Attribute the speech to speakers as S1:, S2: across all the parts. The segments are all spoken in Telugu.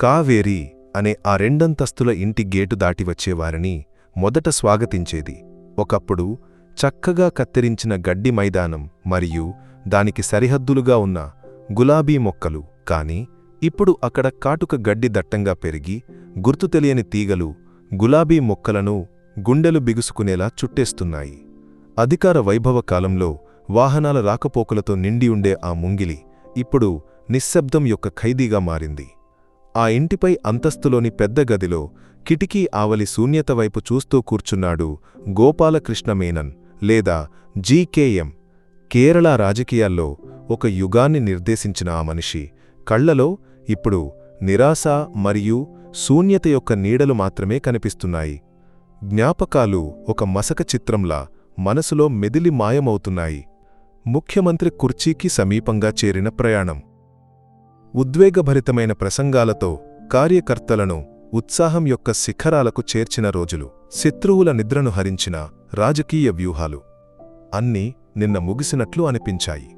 S1: కావేరి అనే ఆ రెండంతస్తుల ఇంటి గేటు దాటి వచ్చేవారిని మొదట స్వాగతించేది. ఒకప్పుడు చక్కగా కత్తిరించిన గడ్డి మైదానం మరియు దానికి సరిహద్దులుగా ఉన్న గులాబీ మొక్కలు కాని ఇప్పుడు అక్కడ కాటుక గడ్డి దట్టంగా పెరిగి గుర్తు తెలియని తీగలు గులాబీ మొక్కలను గుండెలు బిగుసుకునేలా చుట్టేస్తున్నాయి. అధికార వైభవ కాలంలో వాహనాల రాకపోకలతో నిండి ఉండే ఆ ముంగిలి ఇప్పుడు నిశ్శబ్దం యొక్క ఖైదీగా మారింది. ఆ ఇంటిపై అంతస్తులోని పెద్ద గదిలో కిటికీ ఆవలి శూన్యత వైపు చూస్తూ కూర్చున్నాడు గోపాలకృష్ణ మేనన్ లేదా జీకేఎం కేరళ రాజకీయాల్లో ఒక యుగాన్ని నిర్దేశించిన ఆ మనిషి. కళ్ళలో ఇప్పుడు నిరాశ మరియు శూన్యత యొక్క నీడలు మాత్రమే కనిపిస్తున్నాయి. జ్ఞాపకాలు ఒక మసక చిత్రంలా మనసులో మెదిలి మాయమవుతున్నాయి. ముఖ్యమంత్రి కుర్చీకి సమీపంగా చేరిన ప్రయాణం. ఉద్వేగభరితమైన ప్రసంగాలతో కార్యకర్తలను ఉత్సాహం యొక్క శిఖరాలకు చేర్చిన రోజులు. శత్రువుల నిద్రను హరించిన రాజకీయ వ్యూహాలు అన్నీ నిన్న ముగిసినట్లు అనిపించాయి.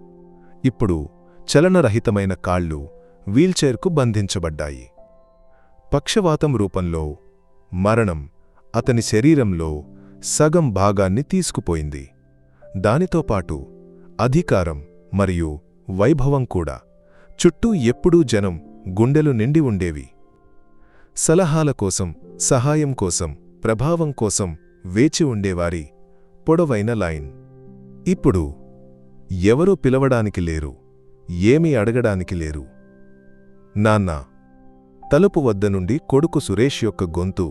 S1: ఇప్పుడు చలనరహితమైన కాళ్ళు వీల్చైర్కు బంధించబడ్డాయి. పక్షవాతం రూపంలో మరణం అతని శరీరంలో సగం భాగాన్ని తీసుకుపోయింది. దానితో పాటు అధికారం మరియు వైభవం కూడా చుట్టూ ఎప్పుడూ జనం గుండెలు నిండి ఉండేవి. సలహాల కోసం సహాయం కోసం ప్రభావం కోసం వేచి ఉండేవారి పొడవైన లైన్. ఇప్పుడు ఎవరూ పిలవడానికి లేరు ఏమీ అడగడానికి లేరు. నాన్నా తలుపు వద్ద నుండి కొడుకు సురేష్ యొక్క గొంతు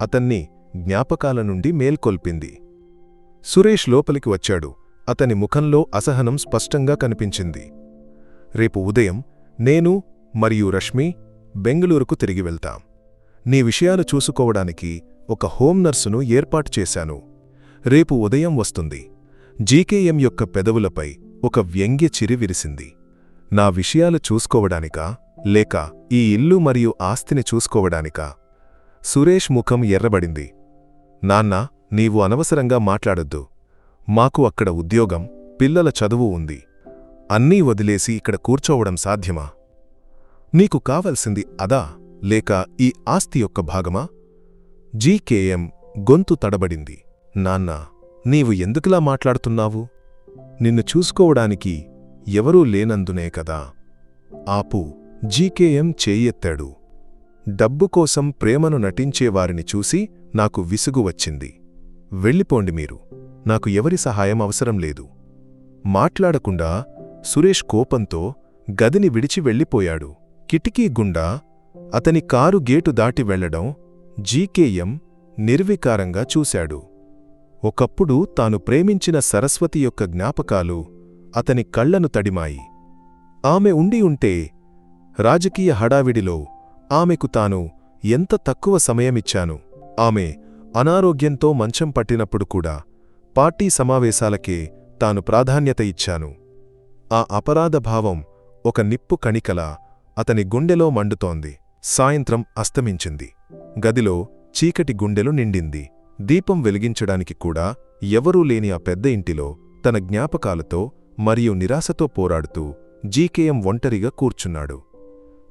S1: అతన్ని జ్ఞాపకాల నుండి మేల్కొల్పింది. సురేష్ లోపలికి వచ్చాడు అతని ముఖంలో అసహనం స్పష్టంగా కనిపించింది. రేపు ఉదయం నేను మరియు రష్మి బెంగళూరుకు తిరిగి వెళ్తాం. నీ విషయాలు చూసుకోవడానికి ఒక హోం నర్సును ఏర్పాటు చేశాను. రేపు ఉదయం వస్తుంది. జీకేఎం యొక్క పెదవులపై ఒక వ్యంగ్య చిరి విరిసింది. నా విషయాలు చూసుకోవడానికా? లేక ఈ ఇల్లు మరియు ఆస్తిని చూసుకోవడానికా? సురేష్ ముఖం ఎర్రబడింది. నాన్నా నీవు అనవసరంగా మాట్లాడొద్దు. మాకు అక్కడ ఉద్యోగం పిల్లల చదువు ఉంది. అన్నీ వదిలేసి ఇక్కడ కూర్చోవడం సాధ్యమా? నీకు కావలసింది అదా లేక ఈ ఆస్తి యొక్క భాగమా? జీకేఎం గొంతు తడబడింది. నాన్నా నీవు ఎందుకులా మాట్లాడుతున్నావు? నిన్ను చూసుకోవడానికి ఎవరూ లేనందునే కదా. ఆపు జీకేఎం చేయెత్తాడు. డబ్బు కోసం ప్రేమను నటించేవారిని చూసి నాకు విసుగు వచ్చింది. వెళ్ళిపోండి మీరు. నాకు ఎవరి సహాయం అవసరం లేదు. మాట్లాడకుండా సురేష్ కోపంతో గదిని విడిచి వెళ్ళిపోయాడు. కిటికీ గుండా అతని కారు గేటు దాటి వెళ్ళడం జీకేఎం నిర్వికారంగా చూశాడు. ఒకప్పుడు తాను ప్రేమించిన సరస్వతి యొక్క జ్ఞాపకాలు అతని కళ్ళను తడిమాయి. ఆమె ఉండి ఉంటే రాజకీయ హడావిడిలో ఆమెకు తాను ఎంత తక్కువ సమయమిచ్చాను. ఆమె అనారోగ్యంతో మంచం పట్టినప్పుడు కూడా పార్టీ సమావేశాలకే తాను ప్రాధాన్యత ఇచ్చాను. ఆ అపరాధభావం ఒక నిప్పు కణికల అతని గుండెలో మండుతోంది. సాయంత్రం అస్తమించింది. గదిలో చీకటి గుండెలు నిండింది. దీపం వెలిగించడానికి కూడా ఎవరూ లేని ఆ పెద్ద ఇంటిలో తన జ్ఞాపకాలతో మరియు నిరాశతో పోరాడుతూ జీకేఎం ఒంటరిగా కూర్చున్నాడు.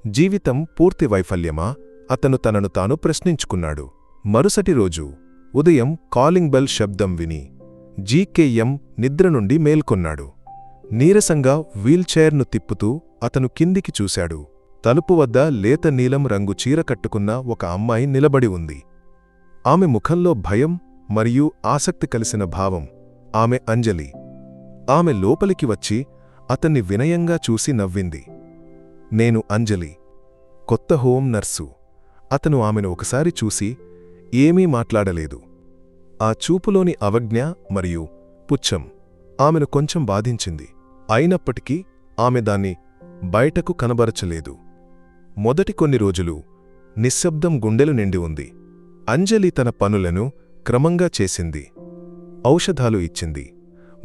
S1: జీవితం పూర్తి వైఫల్యమా? అతను తనను తాను ప్రశ్నించుకున్నాడు. మరుసటి రోజు ఉదయం కాలింగ్ బెల్ శబ్దం విని జీకేఎం నిద్ర నుండి మేల్కొన్నాడు. నీరసంగా వీల్చైర్ను తిప్పుతూ అతను కిందికి చూశాడు. తలుపు వద్ద లేత నీలం రంగు చీర కట్టుకున్న ఒక అమ్మాయి నిలబడి ఉంది. ఆమె ముఖంలో భయం మరియు ఆసక్తి కలిసిన భావం. ఆమె అంజలి. ఆమె లోపలికి వచ్చి అతన్ని వినయంగా చూసి నవ్వింది. నేను అంజలి. కొత్త హోం నర్సు. అతను ఆమెను ఒకసారి చూసి ఏమీ మాట్లాడలేదు. ఆ చూపులోని అవజ్ఞ మరియు పుచ్చం. ఆమెను కొంచెం బాధించింది. అయినప్పటికీ ఆమె దాన్ని బయటకు కనబరచలేదు. మొదటి కొన్ని రోజులు నిశ్శబ్దం గుండెలు నిండి ఉంది. అంజలి తన పనులను క్రమంగా చేసింది. ఔషధాలు ఇచ్చింది.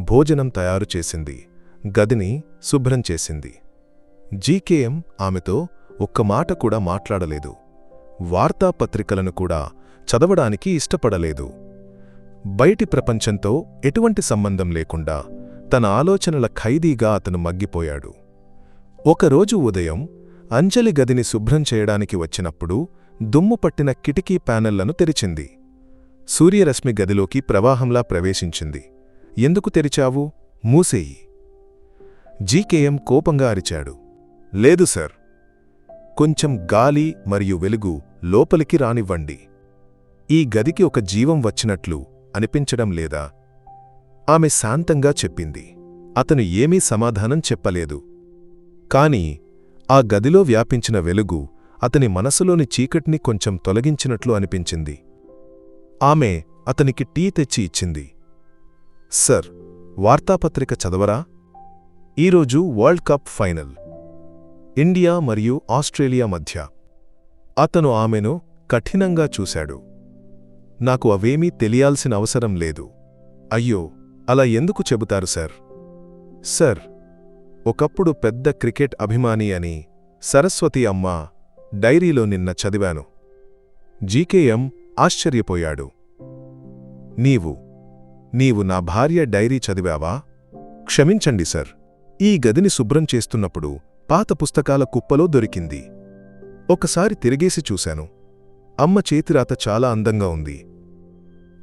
S1: భోజనం తయారు చేసింది. గదిని శుభ్రం చేసింది. జీకేఎం ఆమెతో ఒక్క మాట కూడా మాట్లాడలేదు. వార్తాపత్రికలను కూడా చదవడానికి ఇష్టపడలేదు. బయటి ప్రపంచంతో ఎటువంటి సంబంధం లేకుండా తన ఆలోచనల ఖైదీగా అతను మగ్గిపోయాడు. ఒకరోజు ఉదయం అంజలి గదిని శుభ్రం చేయడానికి వచ్చినప్పుడు దుమ్ము పట్టిన కిటికీ ప్యానెళ్ళను తెరిచింది. సూర్యరశ్మి గదిలోకి ప్రవాహంలా ప్రవేశించింది. ఎందుకు తెరిచావు? మూసేయి. జీకేఎం కోపంగా అరిచాడు. లేదు సార్. కొంచెం గాలి మరియు వెలుగు లోపలికి రానివ్వండి. ఈ గదికి ఒక జీవం వచ్చినట్లు అనిపించడం లేదా? ఆమె శాంతంగా చెప్పింది. అతను ఏమీ సమాధానం చెప్పలేదు. కాని ఆ గదిలో వ్యాపించిన వెలుగు అతని మనసులోని చీకటిని కొంచెం తొలగించినట్లు అనిపించింది. ఆమె అతనికి టీ తెచ్చి ఇచ్చింది. సర్ వార్తాపత్రిక చదవరా? ఈరోజు వరల్డ్ కప్ ఫైనల్. ఇండియా మరియు ఆస్ట్రేలియా మధ్య. అతను ఆమెను కఠినంగా చూశాడు. నాకు అవేమీ తెలియాల్సిన అవసరం లేదు. అయ్యో అలా ఎందుకు చెబుతారు సార్? సర్ ఒకప్పుడు పెద్ద క్రికెట్ అభిమాని అని సరస్వతి అమ్మ డైరీలో నిన్న చదివాను. జీకేఎం ఆశ్చర్యపోయాడు. నీవు నీవు నా భార్య డైరీ చదివావా? క్షమించండి సర్ ఈ గదిని శుభ్రం చేస్తున్నప్పుడు పాత పుస్తకాల కుప్పలో దొరికింది. ఒకసారి తిరిగేసి చూశాను. అమ్మ చేతిరాత చాలా అందంగా ఉంది.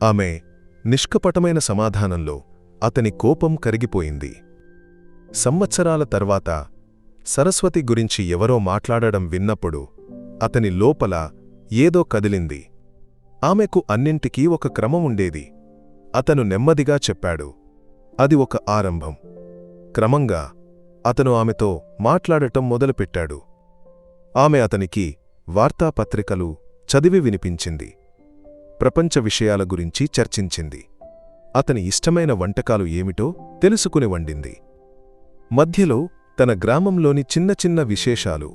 S1: ఆమె నిష్కపటమైన సమాధానంలో అతని కోపం కరిగిపోయింది. సంవత్సరాల తర్వాత సరస్వతి గురించి ఎవరో మాట్లాడడం విన్నప్పుడు అతని లోపల ఏదో కదిలింది. ఆమెకు అన్నింటికీ ఒక క్రమం ఉండేది. అతను నెమ్మదిగా చెప్పాడు అది ఒక ఆరంభం. క్రమంగా అతను ఆమెతో మాట్లాడటం మొదలుపెట్టాడు. ఆమె అతనికి వార్తాపత్రికలు చదివి వినిపించింది. ప్రపంచ విషయాల గురించి చర్చించింది. అతని ఇష్టమైన వంటకాలు ఏమిటో తెలుసుకుని వండింది. మధ్యలో తన గ్రామంలోని చిన్న చిన్న విశేషాలు.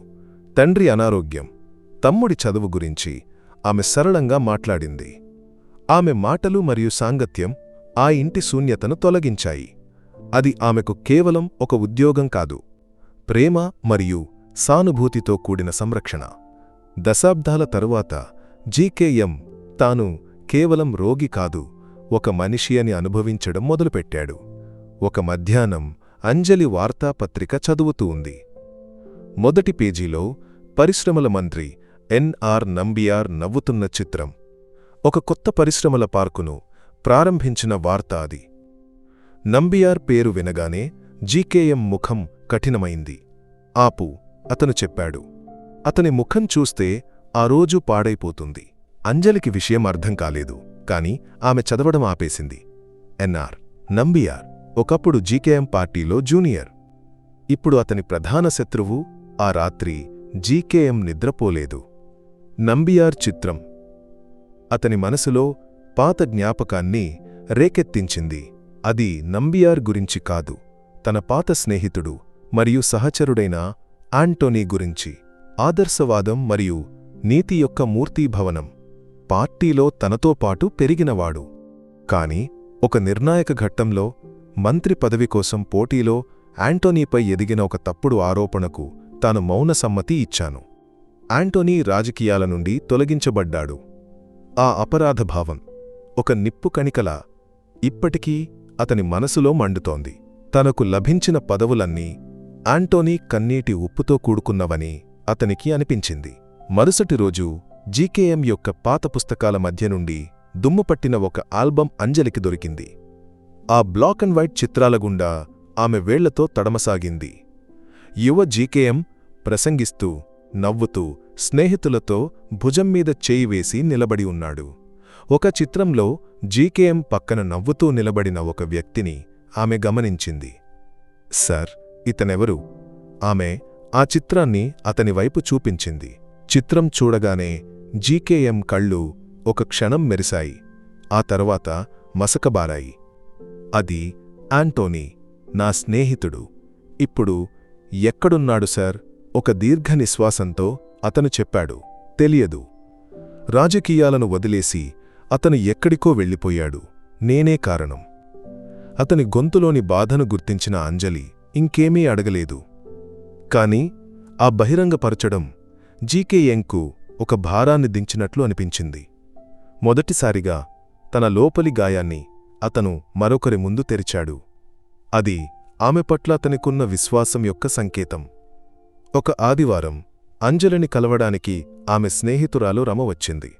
S1: తండ్రి అనారోగ్యం. తమ్ముడి చదువు గురించి ఆమె సరళంగా మాట్లాడింది. ఆమె మాటలు మరియు సాంగత్యం ఆ ఇంటి శూన్యతను తొలగించాయి. అది ఆమెకు కేవలం ఒక ఉద్యోగం కాదు. ప్రేమ మరియు సానుభూతితో కూడిన సంరక్షణ. దశాబ్దాల తరువాత జీకేఎం తాను కేవలం రోగి కాదు ఒక మనిషి అని అనుభవించడం మొదలుపెట్టాడు. ఒక మధ్యాహ్నం అంజలి వార్తాపత్రిక చదువుతూ ఉంది. మొదటి పేజీలో పరిశ్రమల మంత్రి ఎన్ఆర్ నంబియార్ నవ్వుతున్న చిత్రం. ఒక కొత్త పరిశ్రమల పార్కును ప్రారంభించిన వార్త అది. నంబియార్ పేరు వినగానే జీకేఎం ముఖం కఠినమైంది. ఆపు అతను చెప్పాడు. అతని ముఖం చూస్తే ఆ రోజు పాడైపోతుంది. అంజలికి విషయం అర్థం కాలేదు కాని ఆమె చదవడం ఆపేసింది. ఎన్ఆర్ నంబియార్ ఒకప్పుడు జీకేఎం పార్టీలో జూనియర్. ఇప్పుడు అతని ప్రధాన శత్రువు ఆ రాత్రి జీకేఎం నిద్రపోలేదు. నంబియార్ చిత్రం. అతని మనసులో పాత జ్ఞాపకాన్ని రేకెత్తించింది. అది నంబియార్ గురించి కాదు తన పాత స్నేహితుడు మరియు సహచరుడైన ఆంటోనీ గురించి. ఆదర్శవాదం మరియు నీతి యొక్క మూర్తీభవనం. పార్టీలో తనతో పాటు పెరిగినవాడు. కాని ఒక నిర్ణాయక ఘట్టంలో మంత్రి పదవి కోసం పోటీలో యాంటోనీపై ఎదిగిన ఒక తప్పుడు ఆరోపణకు తాను మౌన సమ్మతి ఇచ్చాను. యాంటోనీ రాజకీయాల నుండి తొలగించబడ్డాడు. ఆ అపరాధభావం ఒక నిప్పు కణికల ఇప్పటికీ అతని మనసులో మండుతోంది. తనకు లభించిన పదవులన్నీ ఆంటోనీ కన్నీటి ఉప్పుతో కూడుకున్నవని అతనికి అనిపించింది. మరుసటి రోజు జీకేఎం యొక్క పాత పుస్తకాల మధ్య నుండి దుమ్ముపట్టిన ఒక ఆల్బం అంజలికి దొరికింది. ఆ బ్లాక్ అండ్ వైట్ చిత్రాల గుండా ఆమె వేళ్ళతో తడమసాగింది. యువ జీకేఎం ప్రసంగిస్తూ నవ్వుతూ స్నేహితులతో భుజం మీద చేయి వేసి నిలబడి ఉన్నాడు. ఒక చిత్రంలో జీకేఎం పక్కన నవ్వుతూ నిలబడిన ఒక వ్యక్తిని ఆమె గమనించింది. సర్ ఇతనెవరు? ఆమె ఆ చిత్రాన్ని అతని వైపు చూపించింది. చిత్రం చూడగానే జీకేఎం కళ్ళు ఒక క్షణం మెరిశాయి. ఆ తర్వాత మసకబారాయి. అది ఆంటోనీ నా స్నేహితుడు. ఇప్పుడు ఎక్కడున్నాడు సార్? ఒక దీర్ఘ నిశ్వాసంతో అతను చెప్పాడు. తెలియదు. రాజకీయాలను వదిలేసి అతను ఎక్కడికో వెళ్ళిపోయాడు. నేనే కారణం. అతని గొంతులోని బాధను గుర్తించిన అంజలి ఇంకేమీ అడగలేదు. కాని ఆ బహిరంగపరచడం జీకేఎంకు ఒక భారాన్ని దించినట్లు అనిపించింది. మొదటిసారిగా తన లోపలి గాయాన్ని అతను మరొకరి ముందు తెరిచాడు. అది ఆమె పట్ల అతనికున్న విశ్వాసం యొక్క సంకేతం. ఒక ఆదివారం అంజలిని కలవడానికి ఆమె స్నేహితురాలు రమ వచ్చింది.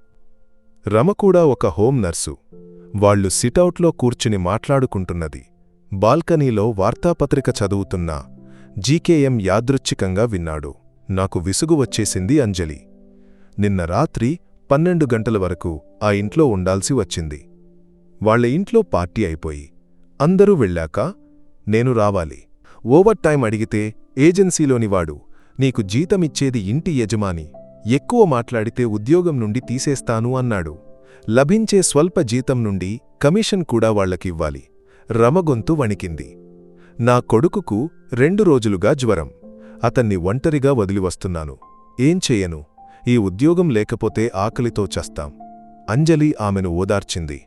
S1: రమ కూడా ఒక హోం నర్సు. వాళ్ళు సిటౌట్లో కూర్చుని మాట్లాడుకుంటున్నది. బాల్కనీలో వార్తాపత్రిక చదువుతున్నా జీకేఎం యాదృచ్ఛికంగా విన్నాడు. నాకు విసుగు వచ్చేసింది అంజలి. నిన్న రాత్రి పన్నెండు గంటల వరకు ఆ ఇంట్లో ఉండాల్సి వచ్చింది. వాళ్ళ ఇంట్లో పార్టీ అయిపోయి అందరూ వెళ్ళాక నేను రావాలి. ఓవర్ టైం అడిగితే ఏజెన్సీలోనివాడు నీకు జీతమిచ్చేది ఇంటి యజమాని ఎక్కువ మాట్లాడితే ఉద్యోగం నుండి తీసేస్తాను అన్నాడు. లభించే స్వల్ప జీతం నుండి కమిషన్ కూడా వాళ్ళకివ్వాలి రమగొంతు వణికింది. నా కొడుకుకు రెండు రోజులుగా జ్వరం. అతన్ని ఒంటరిగా వదిలివస్తున్నాను. ఏం చెయ్యను ఈ ఉద్యోగం లేకపోతే ఆకలితో చస్తాం. అంజలి ఆమెను ఓదార్చింది.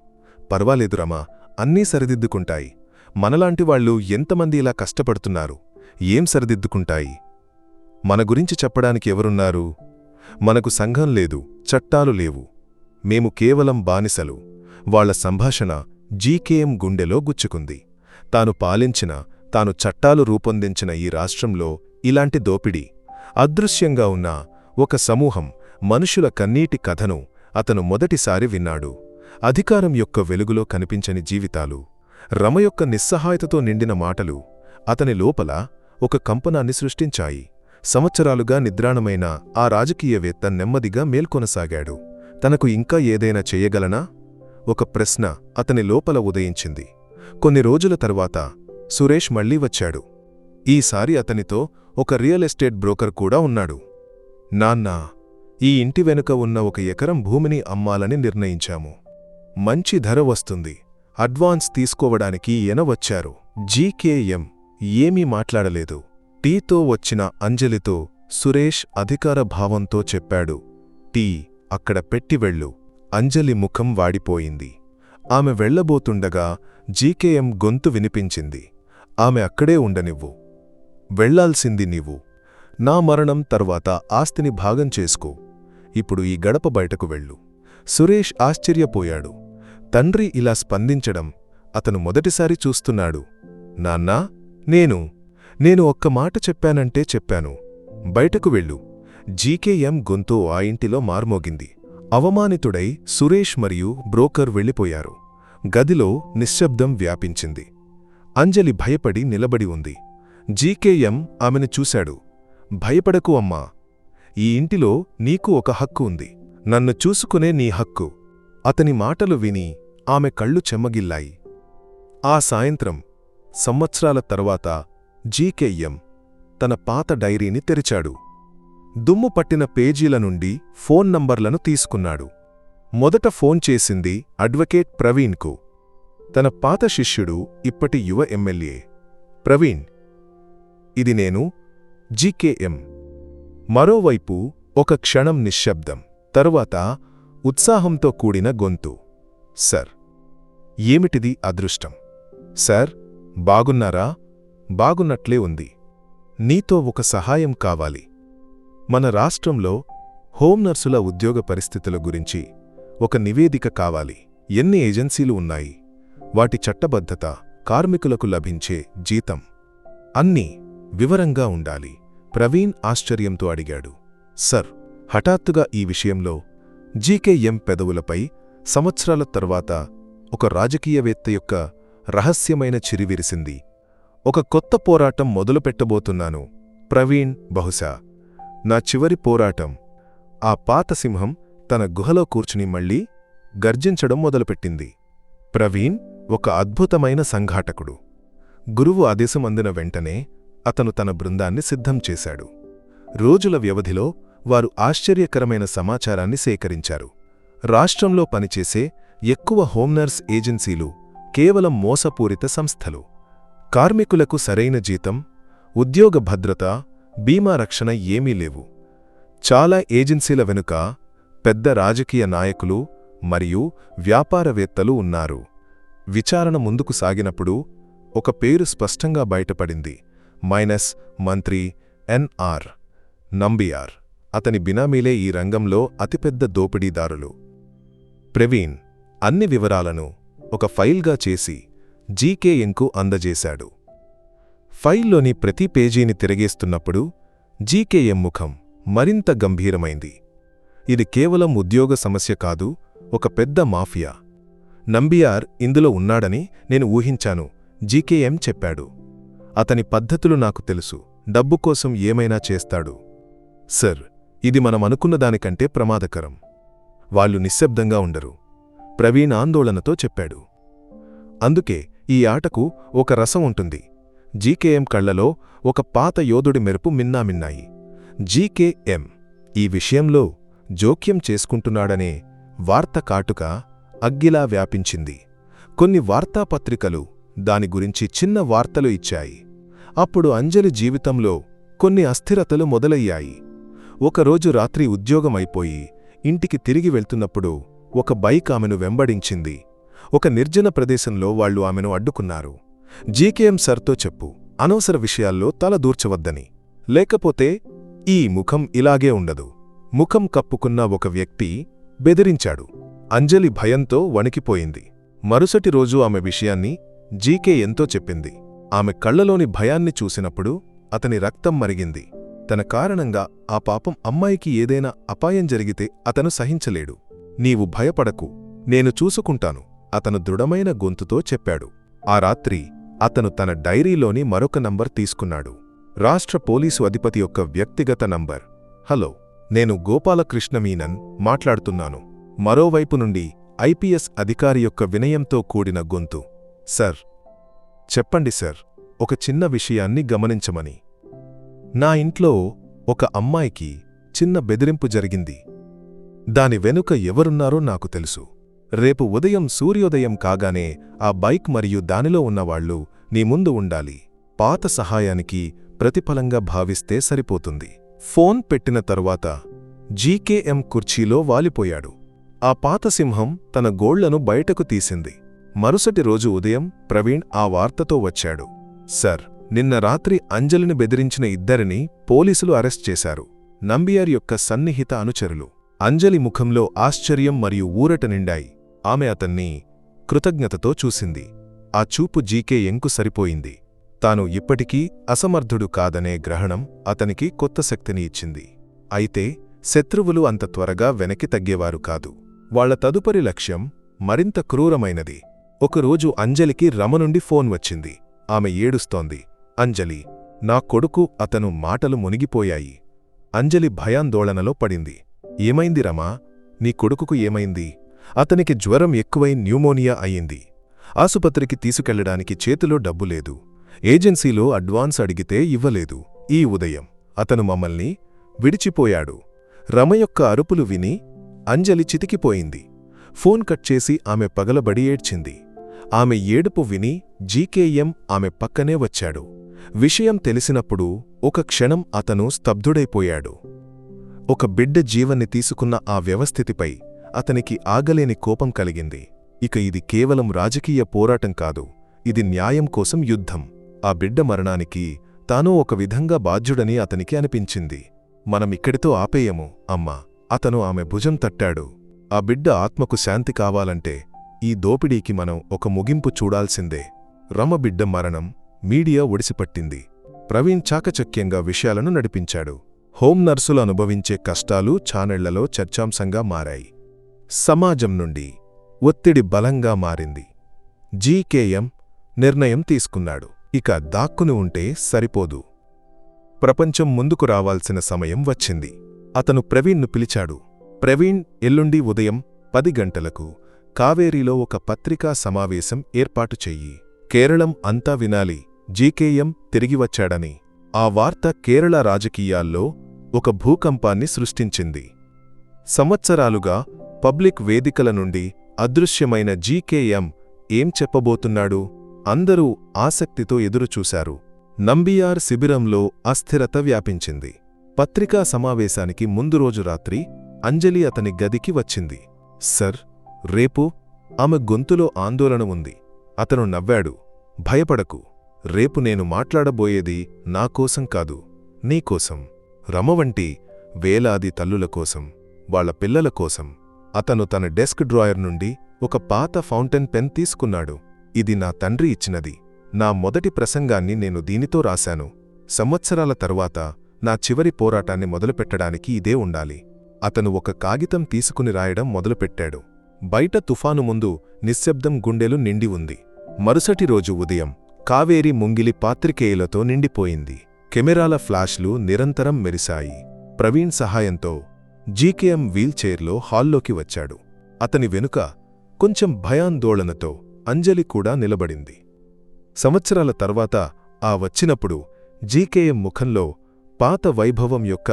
S1: పర్వాలేదు రమా అన్నీ సరిదిద్దుకుంటాయి. మనలాంటి వాళ్ళు ఎంతమంది ఇలా కష్టపడుతున్నారు? ఏం సరిదిద్దుకుంటాయి? మన గురించి చెప్పడానికి ఎవరున్నారు? మనకు సంఘం లేదు చట్టాలు లేవు. మేము కేవలం బానిసలు. వాళ్ళ సంభాషణ జీకేఎం గుండెలో గుచ్చుకుంది. తాను పాలించిన తాను చట్టాలు రూపొందించిన ఈ రాష్ట్రంలో ఇలాంటి దోపిడీ అదృశ్యంగా ఉన్న ఒక సమూహం మనుషుల కన్నీటి కథను అతను మొదటిసారి విన్నాడు. అధికారం యొక్క వెలుగులో కనిపించని జీవితాలు రమ యొక్క నిస్సహాయతతో నిండిన మాటలు అతని లోపల ఒక కంపనాన్ని సృష్టించాయి. సంవత్సరాలుగా నిద్రాణమైన ఆ రాజకీయవేత్త నెమ్మదిగా మేల్కొనసాగాడు. తనకు ఇంకా ఏదైనా చేయగలనా? ఒక ప్రశ్న అతని లోపల ఉదయించింది. కొన్ని రోజుల తరువాత సురేష్ మళ్ళీ వచ్చాడు. ఈసారి అతనితో ఒక రియల్ ఎస్టేట్ బ్రోకర్ కూడా ఉన్నాడు. నాన్నా ఈ ఇంటి వెనుక ఉన్న ఒక ఎకరం భూమిని అమ్మాలని నిర్ణయించాము. మంచి ధర వస్తుంది. అడ్వాన్స్ తీసుకోవడానికి ఎన వచ్చారు? జీకేఎం. ఏమీ మాట్లాడలేదు. టీతో వచ్చిన అంజలితో సురేష్ అధికార భావంతో చెప్పాడు. టీ అక్కడ పెట్టి వెళ్ళు. అంజలి ముఖం వాడిపోయింది. ఆమె వెళ్ళబోతుండగా జీకేఎం గొంతు వినిపించింది. ఆమె అక్కడే ఉండనివ్వు. వెళ్ళాల్సింది నీవు. నా మరణం తర్వాత ఆస్తిని భాగం చేసుకో. ఇప్పుడు ఈ గడప బయటకు వెళ్ళు. సురేష్ ఆశ్చర్యపోయాడు. తండ్రి ఇలా స్పందించడం అతను మొదటిసారి చూస్తున్నాడు. నాన్నా నేను నేను ఒక్క మాట చెప్పానంటే చెప్పాను. బయటకు వెళ్ళు. జీకేఎం గొంతు ఆ ఇంటిలో మార్మోగింది. అవమానితుడై సురేష్ మరియు బ్రోకర్ వెళ్ళిపోయారు. గదిలో నిశ్శబ్దం వ్యాపించింది. అంజలి భయపడి నిలబడి ఉంది. జీకేఎం ఆమెను చూశాడు. భయపడకు అమ్మా. ఈ ఇంటిలో నీకు ఒక హక్కు ఉంది. నన్ను చూసుకునే నీ హక్కు. అతని మాటలు విని ఆమె కళ్ళు చెమ్మగిల్లాయి. ఆ సాయంత్రం సంవత్సరాల తర్వాత జీకేఎం తన పాత డైరీని తెరిచాడు. దుమ్ము పట్టిన పేజీల నుండి ఫోన్ నంబర్లను తీసుకున్నాడు. మొదట ఫోన్ చేసింది అడ్వకేట్ ప్రవీణ్కు. తన పాత శిష్యుడు ఇప్పటి యువ ఎమ్మెల్యే. ప్రవీణ్ ఇది నేను జీకేఎం. మరోవైపు ఒక క్షణం నిశ్శబ్దం. తరువాత ఉత్సాహంతో కూడిన గొంతు. సర్ ఏమిటిది అదృష్టం? సార్ బాగున్నారా? బాగున్నట్లే ఉంది. నీతో ఒక సహాయం కావాలి. మన రాష్ట్రంలో హోం నర్సుల ఉద్యోగ పరిస్థితుల గురించి ఒక నివేదిక కావాలి. ఎన్ని ఏజెన్సీలు ఉన్నాయి? వాటి చట్టబద్ధత కార్మికులకు లభించే జీతం. అన్నీ వివరంగా ఉండాలి. ప్రవీణ్ ఆశ్చర్యంతో అడిగాడు. సర్ హఠాత్తుగా ఈ విషయంలో జీకేఎం పెదవులపై సంవత్సరాల తర్వాత ఒక రాజకీయవేత్త యొక్క రహస్యమైన చిరివిరిసింది ఒక కొత్త పోరాటం మొదలుపెట్టబోతున్నాను. ప్రవీణ్ బహుశా నా చివరి పోరాటం. ఆ పాత సింహం తన గుహలో కూర్చుని మళ్ళీ గర్జించడం మొదలుపెట్టింది. ప్రవీణ్ ఒక అద్భుతమైన సంఘాటకుడు. గురువు ఆదేశం అందిన వెంటనే అతను తన బృందాన్ని సిద్ధం చేశాడు. రోజుల వ్యవధిలో వారు ఆశ్చర్యకరమైన సమాచారాన్ని సేకరించారు. రాష్ట్రంలో పనిచేసే ఎక్కువ హోంనర్స్ ఏజెన్సీలు కేవలం మోసపూరిత సంస్థలు. కార్మికులకు సరైన జీతం ఉద్యోగ భద్రత బీమా రక్షణ ఏమీ లేవు. చాలా ఏజెన్సీల వెనుక పెద్ద రాజకీయ నాయకులు మరియు వ్యాపారవేత్తలు ఉన్నారు. విచారణ ముందుకు సాగినప్పుడు ఒక పేరు స్పష్టంగా బయటపడింది. మైనస్ మంత్రి ఎన్ఆర్ నంబియార్. అతని బినామీలే ఈ రంగంలో అతిపెద్ద దోపిడీదారులు. ప్రవీణ్ అన్ని వివరాలను ఒక ఫైల్గా చేసి జీకేఎంకు అందజేశాడు. ఫైల్లోని ప్రతి పేజీని తిరగేస్తున్నప్పుడు జీకేఎం ముఖం మరింత గంభీరమైంది. ఇది కేవలం ఉద్యోగ సమస్య కాదు ఒక పెద్ద మాఫియా. నంబియార్ ఇందులో ఉన్నాడని నేను ఊహించాను జీకేఎం చెప్పాడు. అతని పద్ధతులు నాకు తెలుసు. డబ్బు కోసం ఏమైనా చేస్తాడు. సర్ ఇది మనం అనుకున్న దానికంటే ప్రమాదకరం. వాళ్ళు నిశ్శబ్దంగా ఉండరు. ప్రవీణ్ ఆందోళనతో చెప్పాడు. అందుకే ఈ ఆటకు ఒక రసం ఉంటుంది. జీకేఎం కళ్ళలో ఒక పాత యోధుడి మెరుపు మిన్నామిన్నాయి జీకేఎం ఈ విషయంలో జోక్యం చేసుకుంటున్నాడనే వార్త కాటుక అగ్గిలా వ్యాపించింది. కొన్ని వార్తాపత్రికలు దాని గురించి చిన్న వార్తలు ఇచ్చాయి. అప్పుడు అంజలి జీవితంలో కొన్ని అస్థిరతలు మొదలయ్యాయి. ఒకరోజు రాత్రి ఉద్యోగమైపోయి ఇంటికి తిరిగి వెళ్తున్నప్పుడు ఒక బైక్ ఆమెను వెంబడించింది. ఒక నిర్జన ప్రదేశంలో వాళ్ళు ఆమెను అడ్డుకున్నారు. జీకేఎం సర్తో చెప్పు అనవసర విషయాల్లో తల దూర్చవద్దని. లేకపోతే ఈ ముఖం ఇలాగే ఉండదు. ముఖం కప్పుకున్న ఒక వ్యక్తి బెదిరించాడు. అంజలి భయంతో వణికిపోయింది. మరుసటి రోజు ఆమె విషయాన్ని జీకే ఎంతో చెప్పింది. ఆమె కళ్ళలోని భయాన్ని చూసినప్పుడు అతని రక్తం మరిగింది. తన కారణంగా ఆ పాపం అమ్మాయికి ఏదైనా అపాయం జరిగితే అతను సహించలేడు. నీవు భయపడకు నేను చూసుకుంటాను అతను దృఢమైన గొంతుతో చెప్పాడు. ఆ రాత్రి అతను తన డైరీలోని మరొక నంబర్ తీసుకున్నాడు. రాష్ట్ర పోలీసు అధిపతి యొక్క వ్యక్తిగత నంబర్. హలో నేను గోపాలకృష్ణ మీనన్ మాట్లాడుతున్నాను. మరోవైపు నుండి ఐపీఎస్ అధికారి యొక్క వినయంతో కూడిన గొంతు. సర్ చెప్పండి సర్ ఒక చిన్న విషయాన్ని గమనించమని. నా ఇంట్లో ఒక అమ్మాయికి చిన్న బెదిరింపు జరిగింది. దాని వెనుక ఎవరున్నారో నాకు తెలుసు. రేపు ఉదయం సూర్యోదయం కాగానే ఆ బైక్ మరియు దానిలో ఉన్నవాళ్ళు నీ ముందు ఉండాలి. పాత సహాయానికి ప్రతిఫలంగా భావిస్తే సరిపోతుంది. ఫోన్ పెట్టిన తరువాత జీకేఎం కుర్చీలో వాలిపోయాడు. ఆ పాత సింహం తన గోళ్ళను బయటకు తీసింది. మరుసటి రోజు ఉదయం ప్రవీణ్ ఆ వార్తతో వచ్చాడు. సర్ నిన్న రాత్రి అంజలిని బెదిరించిన ఇద్దరిని పోలీసులు అరెస్ట్ చేశారు. నంబియార్ యొక్క సన్నిహిత అనుచరులు. అంజలి ముఖంలో ఆశ్చర్యం మరియు ఊరట నిండాయి. ఆమె అతన్ని కృతజ్ఞతతో చూసింది. ఆ చూపు జీకే ఎంకు సరిపోయింది. తాను ఇప్పటికీ అసమర్థుడు కాదనే గ్రహణం అతనికి కొత్త శక్తిని ఇచ్చింది. అయితే శత్రువులు అంత త్వరగా వెనక్కి తగ్గేవారు కాదు. వాళ్ళ తదుపరి లక్ష్యం మరింత క్రూరమైనది. ఒకరోజు అంజలికి రమ నుండి ఫోన్ వచ్చింది. ఆమె ఏడుస్తోంది. అంజలి నా కొడుకు అతను మాటలు మునిగిపోయాయి. అంజలి భయాందోళనలో పడింది. ఏమైంది రమా? నీ కొడుకుకు ఏమైంది? అతనికి జ్వరం ఎక్కువై న్యూమోనియా అయింది ఆసుపత్రికి తీసుకెళ్ళడానికి చేతిలో డబ్బు లేదు. ఏజెన్సీలో అడ్వాన్స్ అడిగితే ఇవ్వలేదు. ఈ ఉదయం అతను మమ్మల్ని విడిచిపోయాడు. రమ యొక్క అరుపులు విని అంజలి చితికిపోయింది. ఫోన్ కట్ చేసి ఆమె పగలబడి ఏడ్చింది. ఆమె ఏడుపు విని జీకేఎం ఆమె పక్కనే వచ్చాడు. విషయం తెలిసినప్పుడు ఒక క్షణం అతను స్తబ్దుడైపోయాడు. ఒక బిడ్డ జీవన్ని తీసుకున్న ఆ వ్యవస్థితిపై అతనికి ఆగలేని కోపం కలిగింది. ఇక ఇది కేవలం రాజకీయ పోరాటం కాదు ఇది న్యాయం కోసం యుద్ధం. ఆ బిడ్డ మరణానికి తాను ఒక విధంగా బాధ్యుడని అతనికి అనిపించింది. మనమిక్కడితో ఆపేయము అమ్మా. అతను ఆమె భుజం తట్టాడు. ఆ బిడ్డ ఆత్మకు శాంతి కావాలంటే ఈ దోపిడీకి మనం ఒక ముగింపు చూడాల్సిందే. రమ బిడ్డ మరణం మీడియా ఒడిసిపట్టింది. ప్రవీణ్ చాకచక్యంగా విషయాలను నడిపించాడు. హోం నర్సులు అనుభవించే కష్టాలు ఛానళ్ళలో చర్చాంశంగా మారాయి. సమాజం నుండి ఒత్తిడి బలంగా మారింది. జీకేఎం నిర్ణయం తీసుకున్నాడు. ఇక దాక్కుని ఉంటే సరిపోదు. ప్రపంచం ముందుకు రావాల్సిన సమయం వచ్చింది. అతను ప్రవీణ్ను పిలిచాడు. ప్రవీణ్ ఎల్లుండి ఉదయం పది గంటలకు కావేరీలో ఒక పత్రికా సమావేశం ఏర్పాటు చెయ్యి. కేరళం అంతా వినాలి జీకేఎం తిరిగివచ్చాడని. ఆ వార్త కేరళ రాజకీయాల్లో ఒక భూకంపాన్ని సృష్టించింది. సంవత్సరాలుగా పబ్లిక్ వేదికల నుండి అదృశ్యమైన జీకేఎం ఏం చెప్పబోతున్నాడు? అందరూ ఆసక్తితో ఎదురుచూశారు. నంబియార్ శిబిరంలో అస్థిరత వ్యాపించింది. పత్రికా సమావేశానికి ముందు రోజు రాత్రి అంజలి అతని గదికి వచ్చింది. సర్ రేపు ఆమె గొంతులో ఆందోళన ఉంది. అతను నవ్వాడు. భయపడకు. రేపు నేను మాట్లాడబోయేది నాకోసం కాదు. నీకోసం రమవంటి వేలాది తల్లుల కోసం. వాళ్ళ పిల్లల కోసం. అతను తన డెస్క్ డ్రాయర్ నుండి ఒక పాత ఫౌంటైన్ పెన్ తీసుకున్నాడు. ఇది నా తండ్రి ఇచ్చినది. నా మొదటి ప్రసంగాన్ని నేను దీనితో రాశాను. సంవత్సరాల తరువాత నా చివరి పోరాటాన్ని మొదలుపెట్టడానికి ఇదే ఉండాలి. అతను ఒక కాగితం తీసుకుని రాయడం మొదలుపెట్టాడు. బయట తుఫాను ముందు నిశ్శబ్దం గుండెలు నిండి ఉంది. మరుసటి రోజు ఉదయం కావేరి ముంగిలి పాత్రికేయులతో నిండిపోయింది. కెమెరాల ఫ్లాష్లు నిరంతరం మెరిశాయి. ప్రవీణ్ సహాయంతో జీకేఎం వీల్చైర్లో హాల్లోకి వచ్చాడు. అతని వెనుక కొంచెం భయాందోళనతో అంజలి కూడా నిలబడింది. సంవత్సరాల తర్వాత ఆ వచ్చినప్పుడు జీకేఎం ముఖంలో పాత వైభవం యొక్క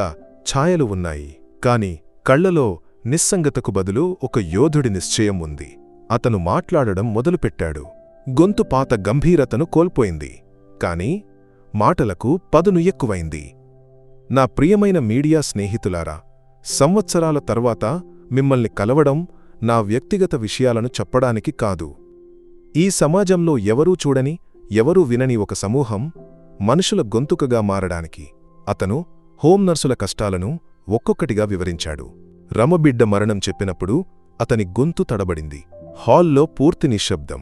S1: ఛాయలు ఉన్నాయి. కాని కళ్ళలో నిస్సంగతకు బదులు ఒక యోధుడి నిశ్చయం ఉంది. అతను మాట్లాడడం మొదలుపెట్టాడు. గొంతు పాత గంభీరతను కోల్పోయింది. కాని మాటలకు పదును ఎక్కువైంది. నా ప్రియమైన మీడియా స్నేహితులారా సంవత్సరాల తర్వాత మిమ్మల్ని కలవడం నా వ్యక్తిగత విషయాలను చెప్పడానికి కాదు. ఈ సమాజంలో ఎవరూ చూడని ఎవరూ వినని ఒక సమూహం మనుషుల గొంతుకగా మారడానికి. అతను హోం నర్సుల కష్టాలను ఒక్కొక్కటిగా వివరించాడు. రమబిడ్డ మరణం చెప్పినప్పుడు అతని గొంతు తడబడింది. హాల్లో పూర్తి నిశ్శబ్దం.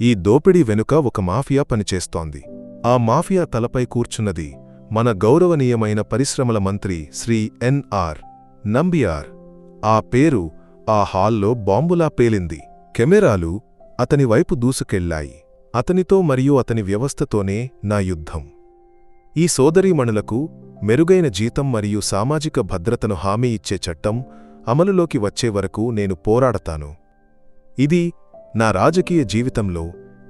S1: ఈ దోపిడీ వెనుక ఒక మాఫియా పనిచేస్తోంది. ఆ మాఫియా తలపై కూర్చున్నది మన గౌరవనీయమైన పరిశ్రమల మంత్రి శ్రీ ఎన్ఆర్ నంబియార్. ఆ పేరు ఆ హాల్లో బాంబులా పేలింది. కెమెరాలు అతని వైపు దూసుకెళ్ళాయి అతనితో మరియు అతని వ్యవస్థతోనే నా యుద్ధం. ఈ సోదరీమణులకు మెరుగైన జీతం మరియు సామాజిక భద్రతను హామీ ఇచ్చే చట్టం అమలులోకి వచ్చే వరకు నేను పోరాడతాను. ఇది నా రాజకీయ జీవితంలో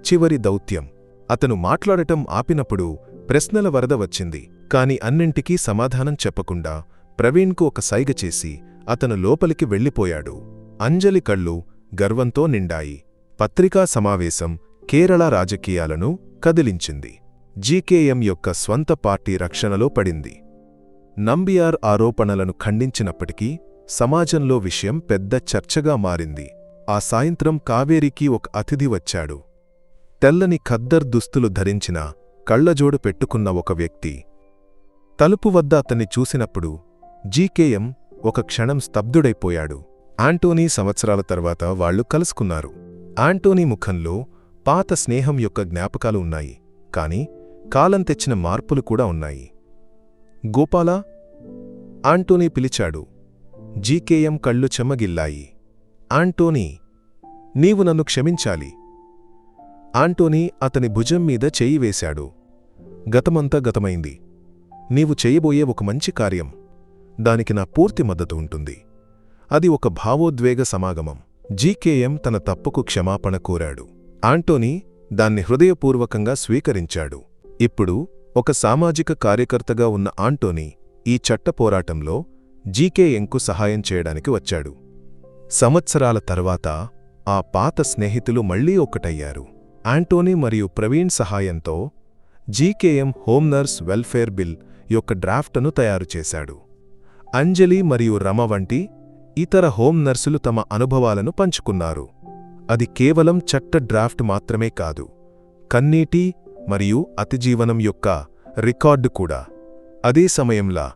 S1: చివరి దౌత్యం. అతను మాట్లాడటం ఆపినప్పుడు ప్రశ్నల వరద వచ్చింది. కాని అన్నింటికీ సమాధానం చెప్పకుండా ప్రవీణ్కు ఒక సైగ చేసి అతను లోపలికి వెళ్ళిపోయాడు. అంజలి కళ్ళు గర్వంతో నిండాయి. పత్రికా సమావేశం కేరళ రాజకీయాలను కదిలించింది. జీకేఎం యొక్క స్వంత పార్టీ రక్షణలో పడింది. నంబియార్ ఆరోపణలను ఖండించినప్పటికీ సమాజంలో విషయం పెద్ద చర్చగా మారింది. ఆ సాయంత్రం కావేరికి ఒక అతిథి వచ్చాడు. తెల్లని ఖద్దర్ దుస్తులు ధరించిన కళ్ళజోడు పెట్టుకున్న ఒక వ్యక్తి. తలుపు వద్ద అతన్ని చూసినప్పుడు జీకేఎం ఒక క్షణం స్తబ్దుడైపోయాడు. ఆంటోనీ సంవత్సరాల తర్వాత వాళ్ళు కలుసుకున్నారు. ఆంటోనీ ముఖంలో పాత స్నేహం యొక్క జ్ఞాపకాలు ఉన్నాయి. కాని కాలం తెచ్చిన మార్పులు కూడా ఉన్నాయి. గోపాలా? ఆంటోనీ పిలిచాడు. జీకేఎం కళ్ళు చెమ్మగిల్లాయి ఆంటోనీ నీవు నన్ను క్షమించాలి. ఆంటోనీ అతని భుజం మీద చెయ్యి వేశాడు. గతమంతా గతమైంది. నీవు చేయబోయే ఒక మంచి కార్యం. దానికి నా పూర్తి మద్దతు ఉంటుంది. అది ఒక భావోద్వేగ సమాగమం. జీకేఎం తన తప్పుకు క్షమాపణ కోరాడు. ఆంటోనీ దాన్ని హృదయపూర్వకంగా స్వీకరించాడు. ఇప్పుడు ఒక సామాజిక కార్యకర్తగా ఉన్న ఆంటోనీ ఈ చట్ట పోరాటంలో జీకేఎంకు సహాయం చేయడానికి వచ్చాడు. సంవత్సరాల తర్వాత ఆ పాత స్నేహితులు మళ్ళీ ఒక్కటయ్యారు. ఆంటోనీ మరియు ప్రవీణ్ సహాయంతో జీకేఎం హోమ్నర్స్ వెల్ఫేర్ బిల్ యొక్క డ్రాఫ్ట్ను తయారుచేశాడు అంజలి మరియు రమ వంటి ఇతర హోమ్ నర్సులు తమ అనుభవాలను పంచుకున్నారు. అది కేవలం చట్ట డ్రాఫ్ట్ మాత్రమే కాదు కన్నీటి మరియు అతిజీవనం యొక్క రికార్డు కూడా. అదే సమయంలా